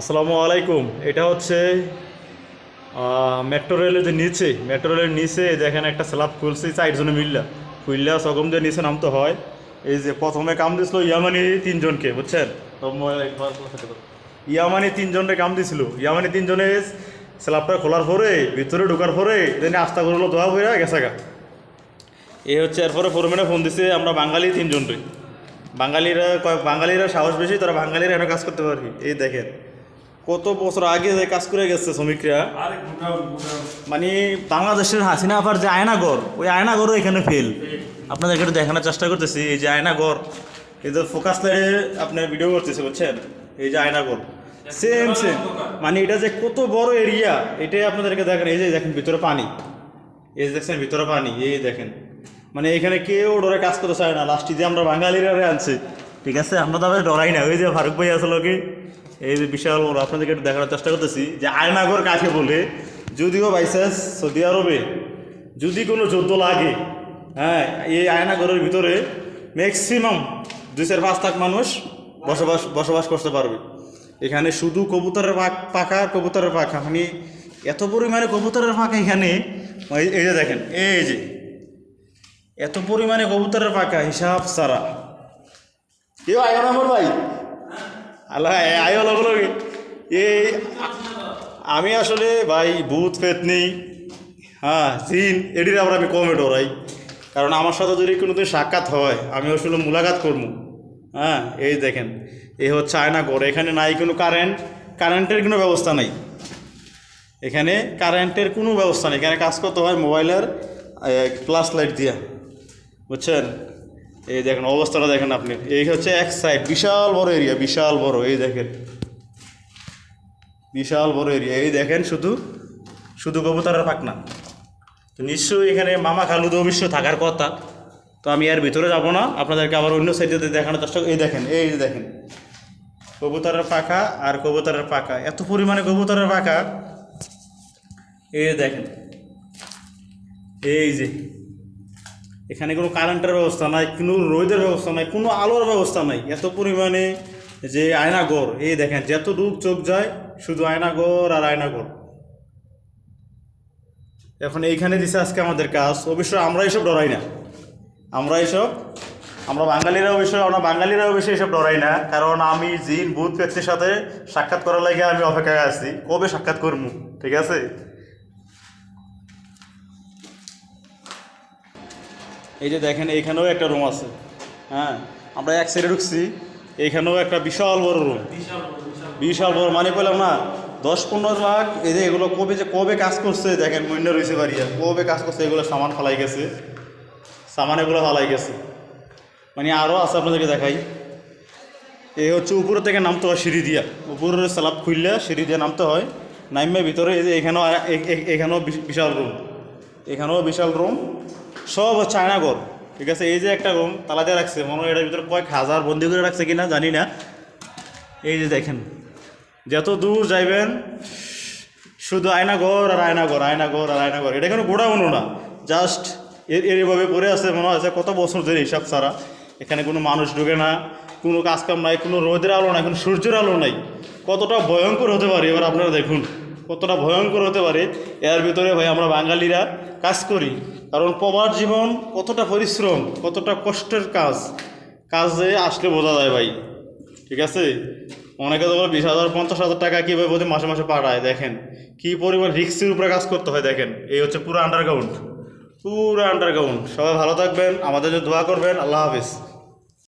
আসসালামু আলাইকুম। এটা হচ্ছে মেট্রো রেলের যে নিচে মেট্রো রেলের নিচে দেখেন একটা স্ল্যাব খুলছে চারজনে মিল্লা। খুললা সকম দিয়ে নিচে নামতে হয়। এই যে প্রথমে কাম দিছিল ইয়ামানি তিনজনকে, বুঝছেন? ইয়ামানি তিনজনকে কাম দিছিল। ইয়ামানি তিনজনে স্ল্যাবটা খোলার পরে, ভিতরে ঢোকার পরে, দেন আস্তা করল দোয়া হয়ে গেছে গা। এই হচ্ছে এরপরে ফোরম্যানে ফোন দিছে, আমরা বাঙালি তিনজনরে। বাঙালিরা বাঙালিরা সাহস বেশি, তারা বাঙালিরা এনে কাজ করতে পারি এই দেখেন। কত বছর আগে যে কাজ করে গেছে শ্রমিকরা? মানে বাংলাদেশের হাসিনা আপার যে আয়নাগর ওই আয়নাগরও এখানে ফেল আপনাদেরকে একটু দেখানোর চেষ্টা করতেছি এই যে আয়নাগর এই যে ফোকাস লাইটে আপনার ভিডিও করতেছে বুঝছেন? এই যে আয়নাগর। সেম সেম মানে এটা যে কত বড় এরিয়া এটাই আপনাদেরকে দেখেন। এই যে দেখেন ভিতরে পানি। এই যে দেখছেন ভিতরে পানি এই দেখেন। মানে এখানে কেউ ডরে কাজ করতে চায় না। লাস্টে যে আমরা বাঙালিরা আনছি। ঠিক আছে? আমরা তো আবার ডরাই না। ওই যে ফারুক ভাই আসলো কি এই যে বিশাল বড় আপনাদেরকে একটু দেখানোর চেষ্টা করতেছি যে আয়নাগর কাকে বলে? যদিও বাইচান্স সৌদি আরবে যদি কোনো যুদ্ধ লাগে হ্যাঁ এই আয়নাগরের ভিতরে ম্যাক্সিমাম দুই চার পাঁচ লাখ মানুষ বসবাস বসবাস করতে পারবে। এখানে শুধু কবুতরের পাখা কবুতরের পাখা। মানে এত পরিমাণে কবুতরের পাখা এখানে, এই- যে দেখেন, এই যে, এত পরিমাণে কবুতরের পাখা, হিসাব সারা কেউ আয় না আমার ভাই আল্লাহ আয় লগে এই আমি আসলে ভাই ভূত, ফেত নেই। হ্যাঁ জিন, এটির আবার আমি কমে ডরাই। কারণ আমার সাথে যদি কোনোদিন সাক্ষাৎ হয়, আমি আসলে মুলাকাত করব। হ্যাঁ এই দেখেন এই হচ্ছে আয়না ঘর। এখানে নাই কোনো কারেন্ট কারেন্টের কোনো ব্যবস্থা নাই। এখানে কারেন্টের কোনো ব্যবস্থা নেই। এখানে কাজ করতে হয় মোবাইলের প্লাস লাইট দিয়া। বুঝছেন? এই দেখেন, অবস্থাটা দেখেন আপনি। এই হচ্ছে এক সাইড বিশাল বড় এরিয়া বিশাল বড়, এই দেখেন। বিশাল বড় এরিয়া এই দেখেন শুধু শুধু কবুতরের পাকনা তো নিশ্চয়ই এখানে মামা খালুদ অবশ্য থাকার কথা। তো আমি এর ভিতরে যাব না, আপনাদেরকে আবার অন্য সাইডে দেখানোর চেষ্টা এই দেখেন এই দেখেন। কবুতরের পাখা আর কবুতরের পাখা। এত পরিমাণে কবুতরের পাখা। এই দেখেন। এই যে এখানে কোনো কারেন্টের ব্যবস্থা নাই, কোনো রোদের ব্যবস্থা নাই, কোনো আলোর ব্যবস্থা নাই। এত পরিমাণে যে আয়নাগর, এই দেখেন যত দূর চোখ যায়, শুধু আয়নাগর আর আয়নাগর। এখন এইখানে দিছে আজকে আমাদের কাজ, অবশ্য আমরা এসব ডরাই না। আমরা এসব, আমরা বাঙালিরা অবশ্য আমরা বাঙালিরা অবশ্যই এসব ডরাই না। কারণ আমি জিন, ভূত, ব্যক্তির সাথে সাক্ষাৎ করার লাগে আমি অপেক্ষায় আছি। কবে সাক্ষাৎ করব ঠিক আছে? এই যে দেখেন এইখানেও একটা রুম আছে। হ্যাঁ আমরা এক সাইডে ঢুকছি এইখানেও একটা বিশাল বড় রুম বিশাল বড়, মানে বললাম না দশ পনেরো লাখ এই যে এগুলো কবে যে কবে কাজ করছে দেখেন মহিলা রয়েছে বাড়িয়া। কবে কাজ করছে এগুলো সামান ফালাই গেছে। সামান এগুলো ফালাই গেছে। মানে আরও আছে আপনাদেরকে দেখাই। এই হচ্ছে উপরে থেকে নামতে হয় সিঁড়ি দিয়া। উপরের স্ল্যাব খুললে সিঁড়ি দিয়ে নামতে হয়। নামবে ভিতরে এই যে এখানেও এখানেও বিশাল রুম এখানেও বিশাল রুম সব হচ্ছে আয়নাগর ঠিক আছে? এই যে একটা রুম তালা দিয়ে রাখছে, মনে হয় এটার ভিতরে কয়েক হাজার বন্দি করে রাখছে কিনা জানি না। এই যে দেখেন, যত দূর যাইবেন, শুধু আয়নাঘর আর আয়নাঘর আয়নাঘর আর আয়নাঘর এটা কোনো গোড়াউনও না। জাস্ট এর এরভাবে পড়ে আছে, মনে হয় কত বছর ধরে হিসাব ছাড়া। এখানে কোনো মানুষ ঢুকে না, কোনো কাজকাম নাই, কোনো রোদের আলো নাই, কোনো সূর্যের আলো নাই। কতটা ভয়ঙ্কর হতে পারে, এবার আপনারা দেখুন। কতটা ভয়ঙ্কর হতে পারে, এর ভিতরে ভাই আমরা বাঙালিরা কাজ করি। কারণ প্রবার জীবন কতটা পরিশ্রম, কতটা কষ্টের কাজ, কাজে আসলে বোঝা যায় ভাই। ঠিক আছে? অনেকে তো বিশ হাজার, পঞ্চাশ হাজার টাকা কীভাবে প্রতি মাসে মাসে পাঠায়, দেখেন। কি পরিমাণ রিক্সের উপরে কাজ করতে হয়, দেখেন। এই হচ্ছে পুরো আন্ডারগ্রাউন্ড পুরো আন্ডারগ্রাউন্ড সবাই ভালো থাকবেন, আমাদের জন্য দোয়া করবেন। আল্লাহ হাফিজ।